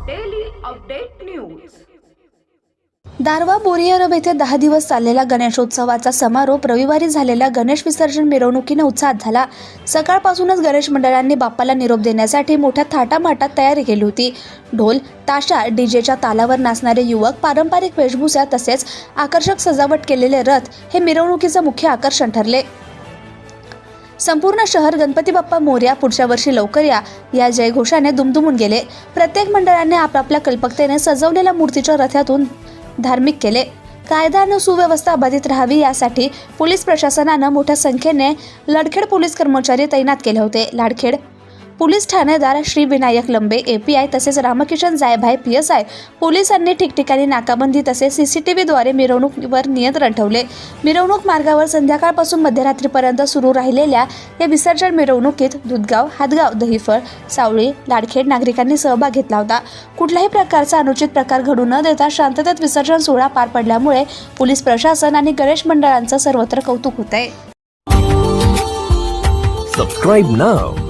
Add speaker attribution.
Speaker 1: Update news
Speaker 2: Darwha बोरियारब येथे दहा दिवस चाललेल्या गणेशोत्सवाचा समारोप रविवारी झालेल्या गणेश विसर्जन मिरवणुकीने उत्साहात झाला. सकाळपासूनच गणेश मंडळांनी बाप्पाला निरोप देण्यासाठी मोठ्या थाटामाटात तयारी केली होती. ढोल ताशा डीजेच्या तालावर नाचणारे युवक पारंपरिक वेशभूषा तसेच आकर्षक सजावट केलेले रथ हे मिरवणुकीचं मुख्य आकर्षण ठरले. संपूर्ण शहर गणपती बाप्पा मोर्या पुढच्या वर्षी लवकर या या जयघोषाने दुमदुमून गेले. प्रत्येक मंडळाने आपापल्या कल्पकतेने सजवलेल्या मूर्तीच्या रथातून धार्मिक केले. कायदा आणि सुव्यवस्था बाधित राहावी यासाठी पोलीस प्रशासनानं मोठ्या संख्येने लडखेड पोलीस कर्मचारी तैनात केले होते. लाडखेड पोलीस ठाणेदार श्री विनायक लंबे एपीआय तसेच Ramkishan Jaybhai P S I पोलिसांनी ठिकठिकाणी नाकाबंदी तसेच सीसीटीव्हीद्वारे मिरवणुकीवर नियंत्रण ठेवले. मिरवणूक मार्गावर संध्याकाळपासून मध्यरात्रीपर्यंत सुरू राहिलेल्या या विसर्जन मिरवणुकीत दुधगाव हातगाव दहिफळ सावळी लाडखेड नागरिकांनी सहभाग घेतला होता. कुठल्याही प्रकारचा अनुचित प्रकार घडू न देता शांततेत विसर्जन सोहळा पार पडल्यामुळे पोलीस प्रशासन आणि गणेश मंडळांचं सर्वत्र कौतुक होत आहे
Speaker 3: Subscribe now.